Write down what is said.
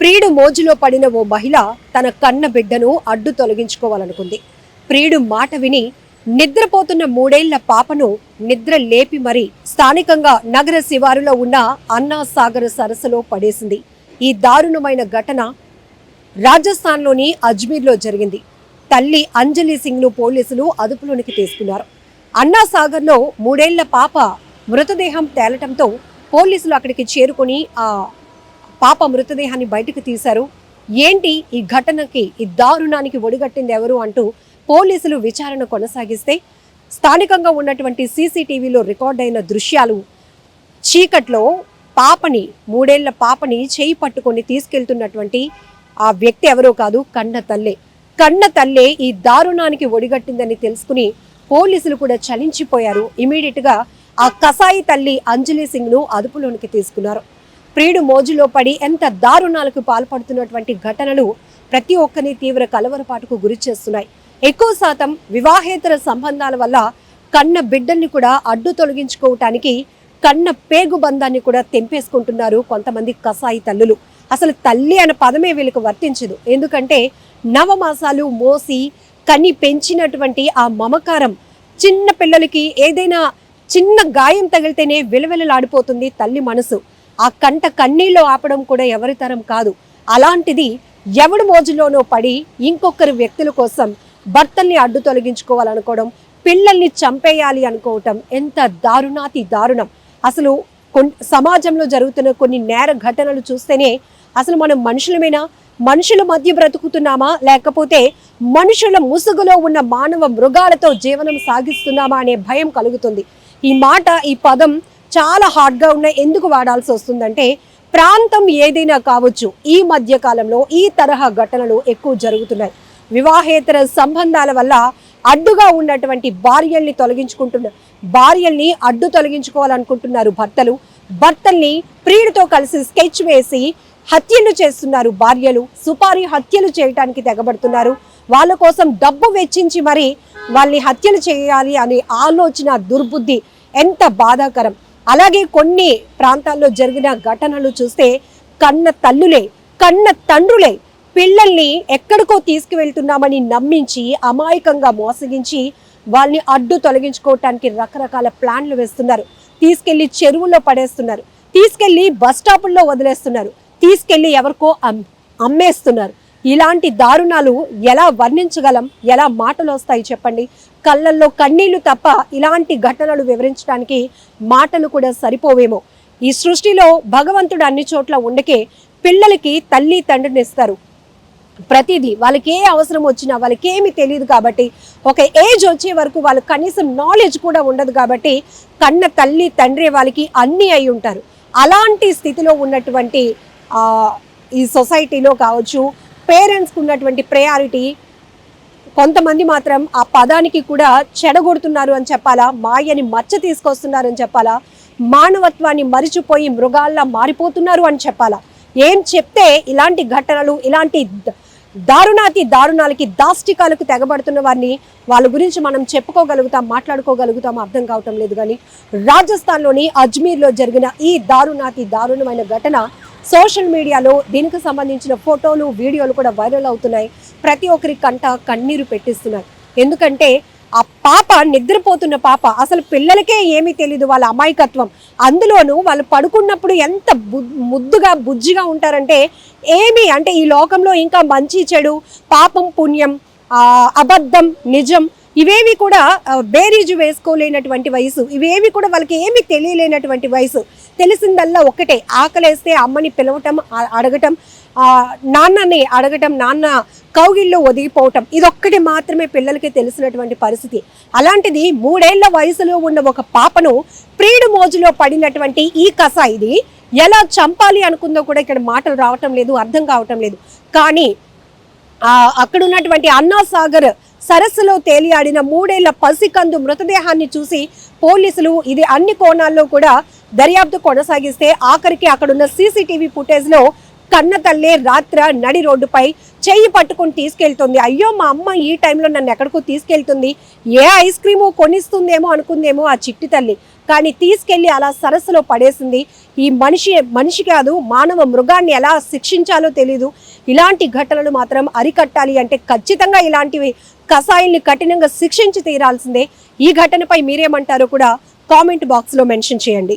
ప్రియుడు మోజులో పడిన ఓ మహిళ తన కన్న బిడ్డను అడ్డు తొలగించుకోవాలనుకుంది. ప్రియుడు మాట విని నిద్రపోతున్న మూడేళ్ళ పాపను నిద్ర లేపి మరీ స్థానికంగా నగర శివారులో ఉన్న అన్నా సాగర్ సరస్సులో పడేసింది. ఈ దారుణమైన ఘటన రాజస్థాన్లోని అజ్మీర్లో జరిగింది. తల్లి అంజలి సింగ్ను పోలీసులు అదుపులోనికి తీసుకున్నారు. అన్నా సాగర్లో మూడేళ్ళ పాప మృతదేహం తేలటంతో పోలీసులు అక్కడికి చేరుకొని ఆ పాప మృతదేహాన్ని బయటకు తీశారు. ఏంటి ఈ ఘటనకి ఈ దారుణానికి ఒడిగట్టింది ఎవరు అంటూ పోలీసులు విచారణ కొనసాగిస్తే స్థానికంగా ఉన్నటువంటి సీసీటీవీలో రికార్డ్ అయిన దృశ్యాలు చీకట్లో పాపని మూడేళ్ళ పాపని చేయి పట్టుకొని తీసుకెళ్తున్నటువంటి ఆ వ్యక్తి ఎవరో కాదు కన్న తల్లే. కన్న తల్లే ఈ దారుణానికి ఒడిగట్టిందని తెలుసుకుని పోలీసులు కూడా చలించిపోయారు. ఇమీడియట్గా ఆ కసాయి తల్లి అంజలి సింగ్ను అదుపులోనికి తీసుకున్నారు. ప్రియుడు మోజులో పడి ఎంత దారుణాలకు పాల్పడుతున్నటువంటి ఘటనలు ప్రతి ఒక్కరిని తీవ్ర కలవరపాటుకు గురి చేస్తున్నాయి. ఎక్కువ శాతం వివాహేతర సంబంధాల వల్ల కన్న బిడ్డల్ని కూడా అడ్డు తొలగించుకోవటానికి కన్న పేగు బంధాన్ని కూడా తెంపేసుకుంటున్నారు కొంతమంది కసాయి తల్లులు. అసలు తల్లి అనే పదమే వీళ్ళకి వర్తించదు. ఎందుకంటే నవమాసాలు మోసి కని పెంచినటువంటి ఆ మమకారం చిన్న పిల్లలకి ఏదైనా చిన్న గాయం తగిలితేనే విలవిలలాడిపోతుంది తల్లి మనసు. ఆ కంట కన్నీళ్ళు ఆపడం కూడా ఎవరి తరం కాదు. అలాంటిది ఎవడు మోజులోనో పడి ఇంకొకరి వ్యక్తుల కోసం భర్తల్ని అడ్డు తొలగించుకోవాలనుకోవడం పిల్లల్ని చంపేయాలి అనుకోవటం ఎంత దారుణాతి దారుణం. అసలు సమాజంలో జరుగుతున్న కొన్ని నేర ఘటనలు చూస్తేనే అసలు మనం మనుషులమేనా? మనుషుల మధ్య బ్రతుకుతున్నామా? లేకపోతే మనుషుల ముసుగులో ఉన్న మానవ మృగాలతో జీవనం సాగిస్తున్నామా అనే భయం కలుగుతుంది. ఈ మాట ఈ పదం చాలా హార్డ్గా ఉన్నాయి. ఎందుకు వాడాల్సి వస్తుందంటే ప్రాంతం ఏదైనా కావచ్చు ఈ మధ్య కాలంలో ఈ తరహా ఘటనలు ఎక్కువ జరుగుతున్నాయి. వివాహేతర సంబంధాల వల్ల అడ్డుగా ఉన్నటువంటి భార్యల్ని తొలగించుకుంటున్న భార్యల్ని అడ్డు తొలగించుకోవాలనుకుంటున్నారు భర్తలు. భర్తల్ని ప్రియుడితో కలిసి స్కెచ్ వేసి హత్యలు చేస్తున్నారు భార్యలు. సుపారీ హత్యలు చేయటానికి తెగబడుతున్నారు. వాళ్ళ కోసం డబ్బు వెచ్చించి మరి వాళ్ళని హత్యలు చేయాలి అనే ఆలోచన దుర్బుద్ధి ఎంత బాధాకరం. అలాగే కొన్ని ప్రాంతాల్లో జరిగిన ఘటనలు చూస్తే కన్న తల్లులే కన్న తండ్రులే పిల్లల్ని ఎక్కడికో తీసుకువెళ్తున్నామని నమ్మించి అమాయకంగా మోసగించి వాళ్ళని అడ్డు తొలగించుకోవటానికి రకరకాల ప్లాన్లు వేస్తున్నారు. తీసుకెళ్ళి చెరువుల్లో పడేస్తున్నారు. తీసుకెళ్ళి బస్ స్టాపుల్లో వదిలేస్తున్నారు. తీసుకెళ్ళి ఎవరికో అమ్- అమ్మేస్తున్నారు. ఇలాంటి దారుణాలు ఎలా వర్ణించగలం? ఎలా మాటలు వస్తాయి చెప్పండి. కళ్ళల్లో కన్నీళ్ళు తప్ప ఇలాంటి ఘటనలు వివరించడానికి మాటలు కూడా సరిపోవేమో. ఈ సృష్టిలో భగవంతుడు అన్ని చోట్ల ఉండకే పిల్లలకి తల్లి తండ్రిని ఇస్తారు. ప్రతిదీ వాళ్ళకి ఏ అవసరం వచ్చినా వాళ్ళకి ఏమి తెలియదు కాబట్టి ఒక ఏజ్ వచ్చే వరకు వాళ్ళు కనీసం నాలెడ్జ్ కూడా ఉండదు కాబట్టి కన్న తల్లి తండ్రి వాళ్ళకి అన్నీ అయి ఉంటారు. అలాంటి స్థితిలో ఉన్నటువంటి ఈ సొసైటీలో కావచ్చు పేరెంట్స్కి ఉన్నటువంటి ప్రయారిటీ కొంతమంది మాత్రం ఆ పదానికి కూడా చెడగొడుతున్నారు అని చెప్పాలా? మాయని మచ్చ తీసుకొస్తున్నారు అని చెప్పాలా? మానవత్వాన్ని మరిచిపోయి మృగాల్లా మారిపోతున్నారు అని చెప్పాలా? ఏం చెప్తే ఇలాంటి ఘటనలు ఇలాంటి దారుణాతి దారుణాలకి దాష్టికాలకు తెగబడుతున్న వారిని వాళ్ళ గురించి మనం చెప్పుకోగలుగుతాం మాట్లాడుకోగలుగుతాం అర్థం కావటం లేదు కానీ రాజస్థాన్లోని అజ్మీర్లో జరిగిన ఈ దారుణాతి దారుణమైన ఘటన సోషల్ మీడియాలో దీనికి సంబంధించిన ఫోటోలు వీడియోలు కూడా వైరల్ అవుతున్నాయి. ప్రతి ఒక్కరి కంట కన్నీరు పెట్టిస్తున్నారు. ఎందుకంటే ఆ పాప నిద్రపోతున్న పాప అసలు పిల్లలకే ఏమీ తెలియదు వాళ్ళ అమాయకత్వం. అందులోనూ వాళ్ళు పడుకున్నప్పుడు ఎంత ముద్దుగా బుజ్జిగా ఉంటారంటే ఏమి అంటే ఈ లోకంలో ఇంకా మంచి చెడు పాపం పుణ్యం అబద్ధం నిజం ఇవేవి కూడా బేరీజు వేసుకోలేనటువంటి వయసు ఇవేవి కూడా వాళ్ళకి ఏమి తెలియలేనటువంటి వయసు. తెలిసిందల్లా ఒక్కటే ఆకలేస్తే అమ్మని పిలవటం అడగటం నాన్నని అడగటం నాన్న కౌగిల్లో ఒదిగిపోవటం ఇదొక్కటి మాత్రమే పిల్లలకి తెలిసినటువంటి పరిస్థితి. అలాంటిది మూడేళ్ళ వయసులో ఉన్న ఒక పాపను ప్రీడు మోజులో పడినటువంటి ఈ కసాయిది ఎలా చంపాలి అనుకుందో కూడా ఇక్కడ మాటలు రావటం లేదు అర్థం కావటం లేదు. కానీ అక్కడ ఉన్నటువంటి అన్నా సాగర్ సరస్సులో తేలియాడిన మూడేళ్ళ పసికందు మృతదేహాన్ని చూసి పోలీసులు ఇది అన్ని కోణాల్లో కూడా దర్యాప్తు కొనసాగిస్తే ఆఖరికి అక్కడున్న సీసీటీవీ ఫుటేజ్లో కన్న తల్లే రాత్ర నడి రోడ్డుపై చెయ్యి పట్టుకొని తీసుకెళ్తుంది. అయ్యో మా అమ్మ ఈ టైంలో నన్ను ఎక్కడికో తీసుకెళ్తుంది. ఏ ఐస్ క్రీము కొనిస్తుందేమో అనుకుందేమో ఆ చిట్టి తల్లి. కానీ తీసుకెళ్ళి అలా సరస్సులో పడేసింది. ఈ మనిషి మనిషి కాదు మానవ మృగాన్ని ఎలా శిక్షించాలో తెలీదు. ఇలాంటి ఘటనలు మాత్రం అరికట్టాలి అంటే ఖచ్చితంగా ఇలాంటివి కషాయిల్ని కఠినంగా శిక్షించి తీరాల్సిందే. ఈ ఘటనపై మీరేమంటారో కూడా కామెంట్ బాక్స్లో మెన్షన్ చేయండి.